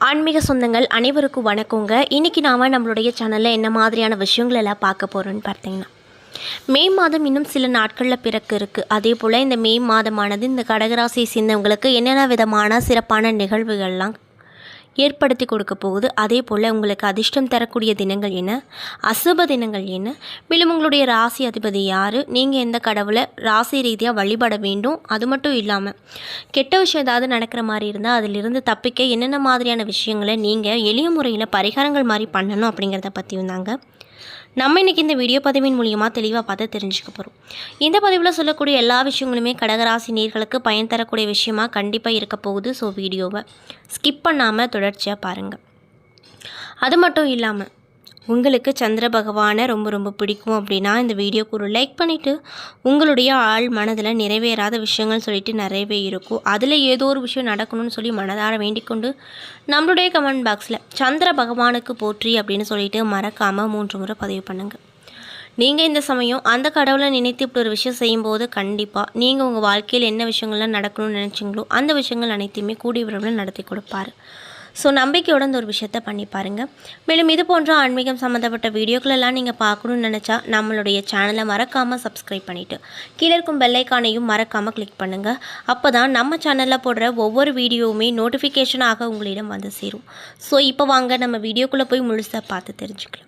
ஆன்மீக சொந்தங்கள் அனைவருக்கும் வணக்கங்க. இன்றைக்கி நாம் நம்மளுடைய சேனலில் என்ன மாதிரியான விஷயங்கள் எல்லாம் பார்க்க போகிறோன்னு பார்த்தீங்கன்னா மே மாதம் இன்னும் சில நாட்களில் பிறக்க இருக்குது அதே போல் இந்த மே மாதமானது இந்த கடகராசியை சேர்ந்தவங்களுக்கு என்னென்ன விதமான சிறப்பான நிகழ்வுகள்லாம் ஏற்படுத்தி கொடுக்க போகுது. அதே போல் உங்களுக்கு அதிர்ஷ்டம் தரக்கூடிய தினங்கள் என்ன? அசுப தினங்கள் என்ன? மேலும் உங்களுடைய ராசி அதிபதி யார்? நீங்கள் எந்த கடவுளை ராசி ரீதியாக வழிபட வேண்டும்? அது மட்டும் இல்லாமல் கெட்ட விஷயம் ஏதாவது நடக்கிற மாதிரி இருந்தால் அதிலிருந்து தப்பிக்க என்னென்ன மாதிரியான விஷயங்களை நீங்கள் எளிய முறையில் பரிகாரங்கள் மாதிரி பண்ணணும் அப்படிங்கிறத பற்றியும் தாங்க நம்ம இன்றைக்கி இந்த வீடியோ பதிவின் மூலியமாக தெளிவாக பார்த்து தெரிஞ்சுக்க போகிறோம் இந்த பதிவில் சொல்லக்கூடிய எல்லா விஷயங்களுமே கடகராசி நீர்களுக்கு பயன் தரக்கூடிய விஷயமா கண்டிப்பாக இருக்க போகுது. ஸோ வீடியோவை ஸ்கிப் பண்ணாமல் தொடர்ச்சியாக பாருங்கள் அது மட்டும் இல்லாமல் உங்களுக்கு சந்திர பகவானை ரொம்ப ரொம்ப பிடிக்கும் அப்படின்னா இந்த வீடியோக்கு ஒரு லைக் பண்ணிவிட்டு உங்களுடைய ஆள் மனதில் நிறைவேறாத விஷயங்கள் சொல்லிட்டு நிறையவே இருக்கும். அதில் ஏதோ ஒரு விஷயம் நடக்கணும்னு சொல்லி மனதார வேண்டிக்கொண்டு நம்மளுடைய கமெண்ட் பாக்ஸில் சந்திர பகவானுக்கு போற்றி அப்படின்னு சொல்லிட்டு மறக்காமல் மூன்று முறை பதிவு பண்ணுங்கள் நீங்கள் இந்த சமயம் அந்த கடவுளை நினைத்து இப்படி ஒரு விஷயம் செய்யும்போது கண்டிப்பாக நீங்கள் உங்கள் வாழ்க்கையில் என்ன விஷயங்கள்லாம் நடக்கணும்னு நினச்சிங்களோ அந்த விஷயங்கள் அனைத்தையுமே கூடிய விரைவில் நடத்தி கொடுப்பாரு. ஸோ நம்பிக்கையோட இந்த ஒரு விஷயத்த பண்ணி பாருங்கள் மேலும் இது போன்ற ஆன்மீகம் சம்மந்தப்பட்ட வீடியோக்களெல்லாம் நீங்கள் பார்க்கணும்னு நினச்சா நம்மளுடைய சேனலை மறக்காமல் சப்ஸ்கிரைப் பண்ணிவிட்டு கீழே இருக்கும் பெல்லைக்கானையும் மறக்காமல் கிளிக் பண்ணுங்கள் அப்போ தான் நம்ம சேனலில் போடுற ஒவ்வொரு வீடியோவுமே நோட்டிஃபிகேஷனாக உங்களிடம் வந்து சேரும். ஸோ இப்போ வாங்க நம்ம வீடியோக்குள்ளே போய் முழுசாக பார்த்து தெரிஞ்சுக்கலாம்.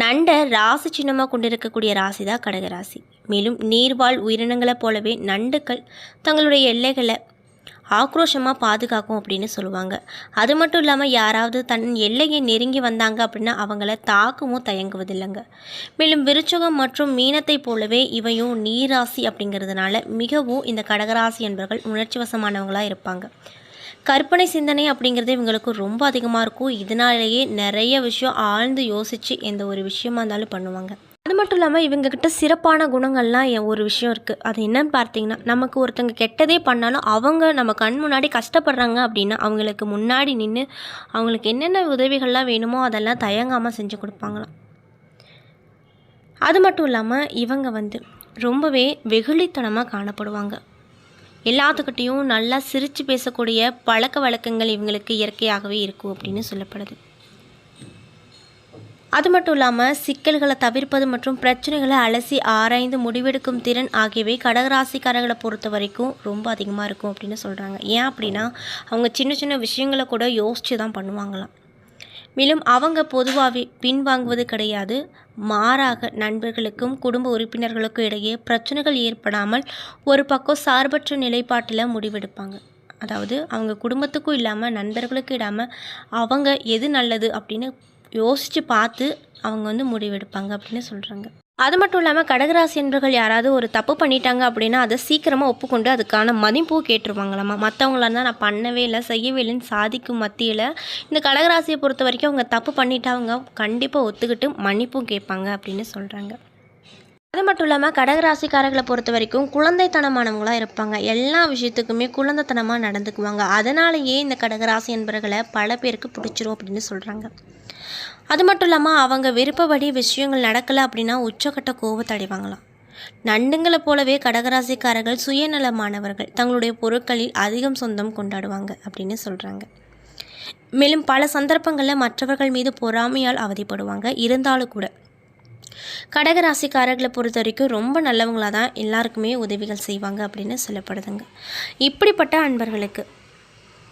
நண்டை ராசி சின்னமாக கொண்டிருக்கக்கூடிய ராசி தான் கடகராசி. மேலும் நீர்வாழ் உயிரினங்களைப் போலவே நண்டுகள் தங்களுடைய எல்லைகளை ஆக்ரோஷமாக பாதுகாக்கும் அப்படின்னு சொல்லுவாங்க. அது மட்டும் இல்லாமல் யாராவது தன் எல்லையை நெருங்கி வந்தாங்க அப்படின்னா அவங்கள தாக்கவும் தயங்குவதில்லைங்க. மேலும் விருச்சகம் மற்றும் மீனத்தை போலவே இவையும் நீராசி அப்படிங்கிறதுனால மிகவும் இந்த கடகராசி என்பவர்கள் உணர்ச்சி வசமானவங்களாக இருப்பாங்க. கற்பனை சிந்தனை அப்படிங்கிறது இவங்களுக்கு ரொம்ப அதிகமாக இருக்கும். இதனாலேயே நிறைய விஷயம் ஆழ்ந்து யோசித்து எந்த ஒரு விஷயமா இருந்தாலும் பண்ணுவாங்க. அது மட்டும் இல்லாமல் இவங்கக்கிட்ட சிறப்பான குணங்கள்லாம் ஒரு விஷயம் இருக்குது அது என்னன்னு பார்த்தீங்கன்னா நமக்கு ஒருத்தங்க கெட்டதே பண்ணாலும் அவங்க நம்ம கண் முன்னாடி கஷ்டப்படுறாங்க அப்படின்னா அவங்களுக்கு முன்னாடி நின்று அவங்களுக்கு என்னென்ன உதவிகள்லாம் வேணுமோ அதெல்லாம் தயங்காமல் செஞ்சு கொடுப்பாங்களாம். அது மட்டும் இல்லாமல் இவங்க வந்து ரொம்பவே வெகுளித்தனமாக காணப்படுவாங்க. எல்லாத்துக்கிட்டேயும் நல்லா சிரித்து பேசக்கூடிய பழக்க வழக்கங்கள் இவங்களுக்கு இயற்கையாகவே இருக்கும் அப்படின்னு சொல்லப்படுது. அது மட்டும் இல்லாமல் சிக்கல்களை தவிர்ப்பது மற்றும் பிரச்சனைகளை அலசி ஆராய்ந்து முடிவெடுக்கும் திறன் ஆகியவை கடகராசிக்காரர்களை பொறுத்த வரைக்கும் ரொம்ப அதிகமாக இருக்கும் அப்படின்னு சொல்கிறாங்க ஏன் அப்படின்னா அவங்க சின்ன சின்ன விஷயங்களை கூட யோசித்து தான் பண்ணுவாங்களாம். மேலும் அவங்க பொதுவாகவே பின்வாங்குவது கிடையாது. மாறாக நண்பர்களுக்கும் குடும்ப உறுப்பினர்களுக்கும் இடையே பிரச்சனைகள் ஏற்படாமல் ஒரு பக்கம் சார்பற்ற நிலைப்பாட்டில் முடிவெடுப்பாங்க. அதாவது அவங்க குடும்பத்துக்கும் இல்லாமல் நண்பர்களுக்கும் இடாமல் அவங்க எது நல்லது அப்படின்னு யோசித்து பார்த்து அவங்க வந்து முடிவெடுப்பாங்க அப்படின்னு சொல்கிறாங்க அது மட்டும் இல்லாமல் கடகராசி என்பர்கள் யாராவது ஒரு தப்பு பண்ணிட்டாங்க அப்படின்னா அதை சீக்கிரமாக ஒப்புக்கொண்டு அதுக்கான மதிப்பு கேட்டுருவாங்களாமா? மற்றவங்களா இருந்தால் நான் பண்ணவே இல்லை செய்யவே இல்லைன்னு சாதிக்கும் மத்தியில் இந்த கடகராசியை பொறுத்த வரைக்கும் அவங்க தப்பு பண்ணிட்டா அவங்க கண்டிப்பாக ஒத்துக்கிட்டு மன்னிப்பும் கேட்பாங்க அப்படின்னு சொல்கிறாங்க அது மட்டும் இல்லாமல் கடகராசிக்காரர்களை பொறுத்த வரைக்கும் குழந்தைத்தனமானவங்களாக இருப்பாங்க. எல்லா விஷயத்துக்குமே குழந்தைத்தனமாக நடந்துக்குவாங்க. அதனாலேயே இந்த கடகராசி என்பவர்களை பல பேருக்கு பிடிச்சிரும் அப்படின்னு சொல்கிறாங்க அது மட்டும் இல்லாமல் அவங்க விருப்பப்படி விஷயங்கள் நடக்கலை அப்படின்னா உச்சக்கட்ட கோபத்தை அடைவாங்களாம். நண்டுங்களை போலவே கடகராசிக்காரர்கள் சுயநலமானவர்கள். தங்களுடைய பொருட்களில் அதிகம் சொந்தம் கொண்டாடுவாங்க அப்படின்னு சொல்கிறாங்க மேலும் பல சந்தர்ப்பங்களில் மற்றவர்கள் மீது பொறாமையால் அவதிப்படுவாங்க. இருந்தாலும் கூட கடகராசிக்காரர்களை பொறுத்த வரைக்கும் ரொம்ப நல்லவங்களாக தான் எல்லாருக்குமே உதவிகள் செய்வாங்க அப்படின்னு சொல்லப்படுதுங்க. இப்படிப்பட்ட அன்பர்களுக்கு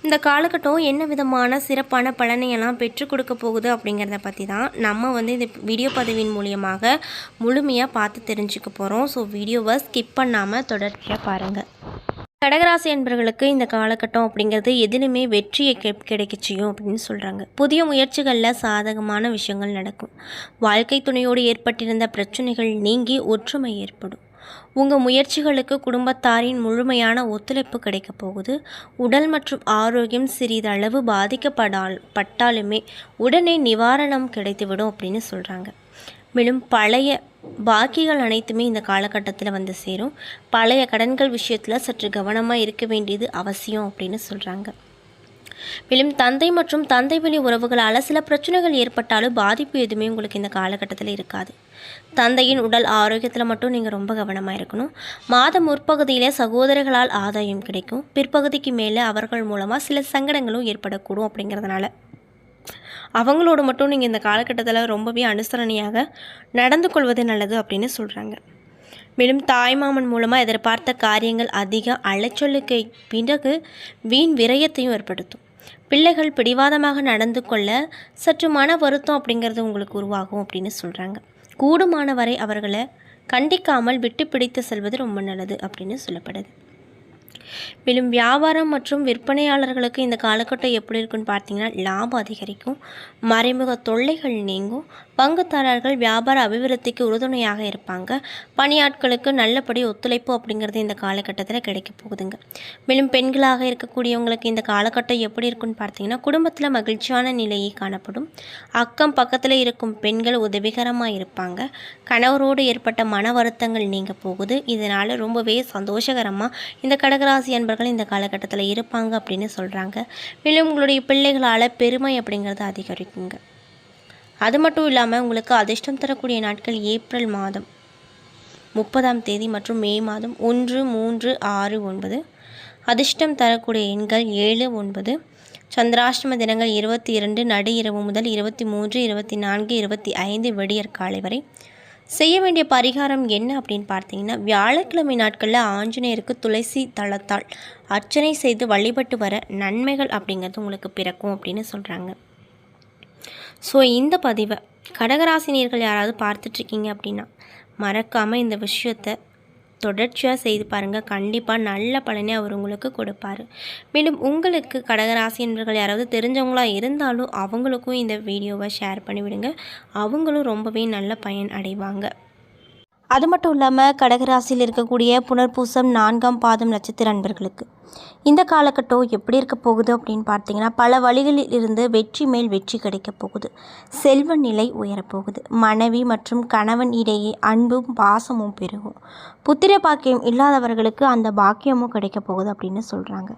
இந்த காலகட்டம் என்ன விதமான சிறப்பான பலனையெல்லாம் பெற்றுக் கொடுக்க போகுது அப்படிங்கிறத பற்றி தான் நம்ம வந்து இந்த வீடியோ பதிவின் மூலியமாக முழுமையாக பார்த்து தெரிஞ்சுக்க போகிறோம் ஸோ வீடியோவை ஸ்கிப் பண்ணாமல் தொடர்ச்சியாக பாருங்கள் கடகராசி என்பவர்களுக்கு இந்த காலகட்டம் அப்படிங்கிறது எதிலுமே வெற்றியை கெ கிடைக்க செய்யும் அப்படின்னு சொல்கிறாங்க புதிய முயற்சிகளில் சாதகமான விஷயங்கள் நடக்கும். வாழ்க்கை துணையோடு ஏற்பட்டிருந்த பிரச்சனைகள் நீங்கி ஒற்றுமை ஏற்படும். உங்கள் முயற்சிகளுக்கு குடும்பத்தாரின் முழுமையான ஒத்துழைப்பு கிடைக்க போகுது. உடல் மற்றும் ஆரோக்கியம் சிறிதளவு பாதிக்கப்படால் பட்டாலுமே உடனே நிவாரணம் கிடைத்துவிடும் அப்படின்னு சொல்கிறாங்க மேலும் பழைய பாக்கிகள் அனைத்துமே இந்த காலகட்டத்தில் வந்து சேரும். பழைய கடன்கள் விஷயத்தில் சற்று கவனமாக இருக்க வேண்டியது அவசியம் அப்படின்னு சொல்கிறாங்க மேலும் தந்தை மற்றும் தந்தை வழி உறவுகளால் சில பிரச்சனைகள் ஏற்பட்டாலும் பாதிப்பு எதுவுமே உங்களுக்கு இந்த காலகட்டத்தில் இருக்காது. தந்தையின் உடல் ஆரோக்கியத்தில் மட்டும் நீங்கள் ரொம்ப கவனமாக இருக்கணும். மாதம் முற்பகுதியில் சகோதரர்களால் ஆதாயம் கிடைக்கும். பிற்பகுதிக்கு மேலே அவர்கள் மூலமாக சில சங்கடங்களும் ஏற்படக்கூடும் அப்படிங்கிறதுனால. அவங்களோட மட்டும் நீங்கள் இந்த காலகட்டத்தில் ரொம்பவே அனுசரணையாக நடந்து கொள்வது நல்லது அப்படின்னு சொல்கிறாங்க மேலும் தாய்மாமன் மூலமாக எதிர்பார்த்த காரியங்கள் அதிக அலைச்சலுக்கு பிறகு வீண் விரயத்தையும் ஏற்படுத்தும். பிள்ளைகள் பிடிவாதமாக நடந்து கொள்ள சற்று மன வருத்தம் அப்படிங்கிறது உங்களுக்கு உருவாகும் அப்படின்னு சொல்கிறாங்க கூடுமான வரை அவர்களை கண்டிக்காமல் விட்டு பிடித்து செல்வது ரொம்ப நல்லது அப்படின்னு சொல்லப்படுது. மேலும் வியாபாரம் மற்றும் விற்பனையாளர்களுக்கு இந்த காலகட்டம் எப்படி இருக்குன்னு பார்த்தீங்கன்னா லாபம் அதிகரிக்கும் மறைமுக தொல்லைகள் நீங்கும் பங்குதாரர்கள் வியாபார அபிவிருத்திக்கு உறுதுணையாக இருப்பாங்க. பணியாட்களுக்கு நல்லபடி ஒத்துழைப்பு அப்படிங்கிறது இந்த காலகட்டத்தில் கிடைக்க போகுதுங்க. மேலும் பெண்களாக இருக்கக்கூடியவங்களுக்கு இந்த காலகட்டம் எப்படி இருக்குன்னு பார்த்தீங்கன்னா குடும்பத்தில் மகிழ்ச்சியான நிலையை காணப்படும். அக்கம் பக்கத்தில் இருக்கும் பெண்கள் உதவிகரமாக இருப்பாங்க. கணவரோடு ஏற்பட்ட மன வருத்தங்கள் நீங்க போகுது. இதனால் ரொம்பவே சந்தோஷகரமாக இந்த கடகராசி அன்பர்கள் இந்த காலகட்டத்தில் இருப்பாங்க அப்படின்னு சொல்கிறாங்க மேலும் உங்களுடைய பிள்ளைகளால் பெருமை அப்படிங்கிறது அதிகரிக்குங்க. அது மட்டும் இல்லாமல் உங்களுக்கு அதிர்ஷ்டம் தரக்கூடிய நாட்கள் ஏப்ரல் மாதம். முப்பதாம் தேதி மற்றும் மே மாதம் ஒன்று மூன்று ஆறு ஒன்பது. அதிர்ஷ்டம் தரக்கூடிய எண்கள் ஏழு ஒன்பது. சந்திராஷ்டம தினங்கள் இருபத்தி இரண்டு நடு இரவு முதல் இருபத்தி மூன்று இருபத்தி நான்கு இருபத்தி ஐந்து விடியற் காலை வரை. செய்ய வேண்டிய பரிகாரம் என்ன அப்படின்னு பார்த்தீங்கன்னா வியாழக்கிழமை நாட்களில் ஆஞ்சநேயருக்கு துளசி தளத்தால் அர்ச்சனை செய்து வழிபட்டு வர நன்மைகள் அப்படிங்கிறது உங்களுக்கு பிறக்கும் அப்படின்னு சொல்கிறாங்க ஸோ இந்த பதிவை கடகராசினியர்கள் யாராவது பார்த்துட்ருக்கீங்க அப்படின்னா மறக்காமல் இந்த விஷயத்தை தொடர்ச்சியாக செய்து பாருங்கள் கண்டிப்பாக நல்ல பலனை அவர் உங்களுக்கு கொடுப்பார். மேலும் உங்களுக்கு கடகராசி யாராவது தெரிஞ்சவங்களாக இருந்தாலும் அவங்களுக்கும் இந்த வீடியோவை ஷேர் பண்ணிவிடுங்க. அவங்களும் ரொம்பவே நல்ல பயன் அடைவாங்க. அது மட்டும் இல்லாமல் கடகராசியில் இருக்கக்கூடிய புனர்பூசம் நான்காம் பாதம் நட்சத்திர அன்பர்களுக்கு. இந்த காலகட்டம் எப்படி இருக்க போகுது அப்படின்னு பார்த்தீங்கன்னா பல வழிகளில் இருந்து வெற்றி மேல் வெற்றி கிடைக்கப் போகுது. செல்வ நிலை உயரப்போகுது மனைவி மற்றும் கணவன் இடையே அன்பும் பாசமும் பெருகும். புத்திர பாக்கியம் இல்லாதவர்களுக்கு அந்த பாக்கியமும் கிடைக்கப் போகுது அப்படின்னு சொல்கிறாங்க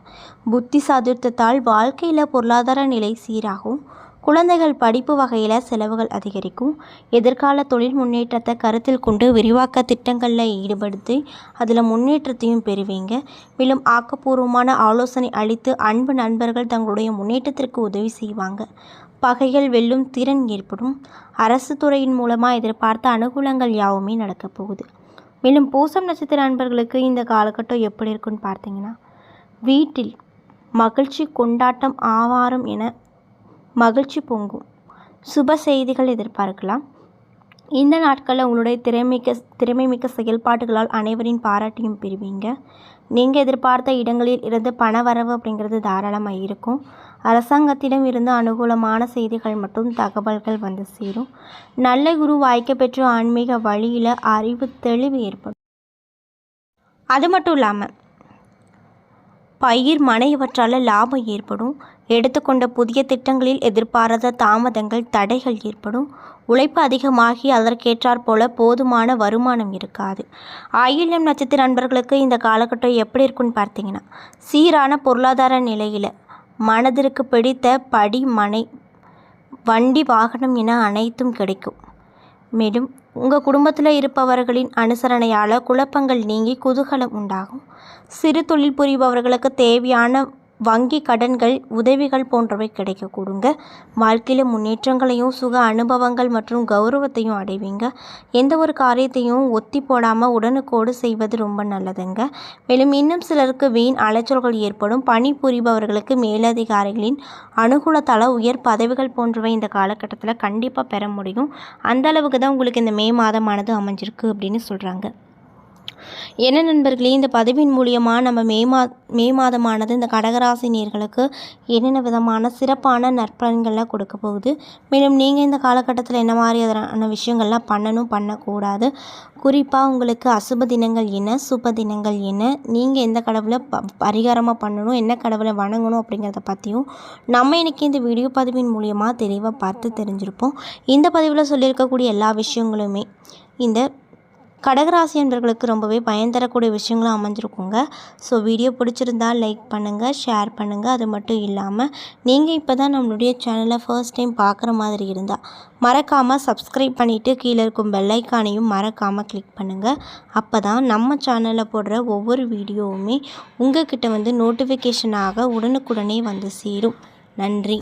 புத்தி சாதுர்த்தத்தால் வாழ்க்கையில் பொருளாதார நிலை சீராகும். குழந்தைகள் படிப்பு வகையில் செலவுகள் அதிகரிக்கும். எதிர்கால தொழில் முன்னேற்றத்தை கருத்தில் கொண்டு விரிவாக்க திட்டங்களில் ஈடுபடுத்தி அதில் முன்னேற்றத்தையும் பெறுவீங்க. மேலும் ஆக்கப்பூர்வமான ஆலோசனை அளித்து அன்பு நண்பர்கள் தங்களுடைய முன்னேற்றத்திற்கு உதவி செய்வாங்க. பகைகள் வெல்லும் திறன் ஏற்படும். அரசு துறையின் மூலமாக எதிர்பார்த்த அனுகூலங்கள் யாவுமே நடக்கப் போகுது. மேலும் பூசம் நட்சத்திர நண்பர்களுக்கு இந்த காலகட்டம் எப்படி இருக்குன்னு பார்த்தீங்கன்னா வீட்டில் மகிழ்ச்சி கொண்டாட்டம் ஆவாரம் என மகிழ்ச்சி பொங்கும். சுப செய்திகள் எதிர்பார்க்கலாம். இந்த நாட்களில் உங்களுடைய திறமைக்க திறமைமிக்க செயல்பாடுகளால் அனைவரின் பாராட்டியும் பெறுவீங்க. நீங்கள் எதிர்பார்த்த இடங்களில் இருந்து பண வரவு அப்படிங்கிறது தாராளமாக இருக்கும். அரசாங்கத்திடம் இருந்து அனுகூலமான செய்திகள் மற்றும் தகவல்கள் வந்து சேரும். நல்ல குரு வாய்க்க பெற்ற ஆன்மீக வழியில் அறிவு தெளிவு ஏற்படும். அது மட்டும் இல்லாமல் பயிர் மனை இவற்றால் லாபம் ஏற்படும். எடுத்துக்கொண்ட புதிய திட்டங்களில் எதிர்பாராத தாமதங்கள் தடைகள் ஏற்படும். உழைப்பு அதிகமாகி அதற்கேற்றாற் போல போதுமான வருமானம் இருக்காது. ஆயில்யம் நட்சத்திர நண்பர்களுக்கு இந்த காலகட்டம் எப்படி இருக்குன்னு பார்த்தீங்கன்னா சீரான பொருளாதார நிலையில் மனதிற்கு பிடித்த படி மனை வண்டி வாகனம் என அனைத்தும் கிடைக்கும். மேலும் உங்கள் குடும்பத்தில் இருப்பவர்களின் அனுசரணையால் குழப்பங்கள் நீங்கி குதூகலம் உண்டாகும். சிறு தொழில் புரிபவர்களுக்கு தேவையான வங்கி கடன்கள் உதவிகள் போன்றவை கிடைக்க கொடுங்க வாழ்க்கையில் முன்னேற்றங்களையும் சுக அனுபவங்கள் மற்றும் கௌரவத்தையும் அடைவீங்க. எந்த ஒரு காரியத்தையும் ஒத்தி போடாமல் உடனுக்கோடு செய்வது ரொம்ப நல்லதுங்க. மேலும் இன்னும் சிலருக்கு வீண் அலைச்சல்கள் ஏற்படும். பணி புரிபவர்களுக்கு மேலதிகாரிகளின் அனுகூலத்தால் உயர் பதவிகள் போன்றவை இந்த காலகட்டத்தில் கண்டிப்பாக பெற முடியும். அந்த அளவுக்கு தான் உங்களுக்கு இந்த மே மாதமானது அமைஞ்சிருக்கு அப்படின்னு சொல்கிறாங்க என்ன நண்பர்களே இந்த பதிவின் மூலியமாக நம்ம மே மா மே மாதமானது இந்த கடகராசி நேர்களுக்கு என்னென்ன விதமான சிறப்பான நற்பலன்கள்லாம் கொடுக்க போகுது. மேலும் நீங்கள் இந்த காலகட்டத்தில் என்ன மாதிரியான விஷயங்கள்லாம் பண்ணணும் பண்ணக்கூடாது. குறிப்பாக உங்களுக்கு அசுப தினங்கள் என்ன சுப தினங்கள் என்ன நீங்கள் எந்த கடவுளை ப பரிகாரமாக பண்ணணும் என்ன கடவுளை வணங்கணும் அப்படிங்கிறத பற்றியும் நம்ம இன்றைக்கி இந்த வீடியோ பதிவின் மூலியமாக தெளிவாக பார்த்து தெரிஞ்சிருப்போம். இந்த பதிவில் சொல்லியிருக்கக்கூடிய எல்லா விஷயங்களுமே இந்த கடகராசி என்பர்களுக்கு ரொம்பவே பயன் தரக்கூடிய விஷயங்களும் அமைஞ்சிருக்குங்க. ஸோ வீடியோ பிடிச்சிருந்தா லைக் பண்ணுங்கள் ஷேர் பண்ணுங்கள் அது மட்டும் இல்லாமல் நீங்கள் இப்போ தான் நம்மளுடைய சேனலை ஃபர்ஸ்ட் டைம் பார்க்குற மாதிரி இருந்தால் மறக்காமல் சப்ஸ்கிரைப் பண்ணிவிட்டு கீழே இருக்கும் பெல்லைக்கானையும் மறக்காமல் கிளிக் பண்ணுங்கள் அப்போ தான் நம்ம சேனலில் போடுற ஒவ்வொரு வீடியோவுமே உங்ககிட்ட வந்து நோட்டிஃபிகேஷனாக உடனுக்குடனே வந்து சேரும். நன்றி.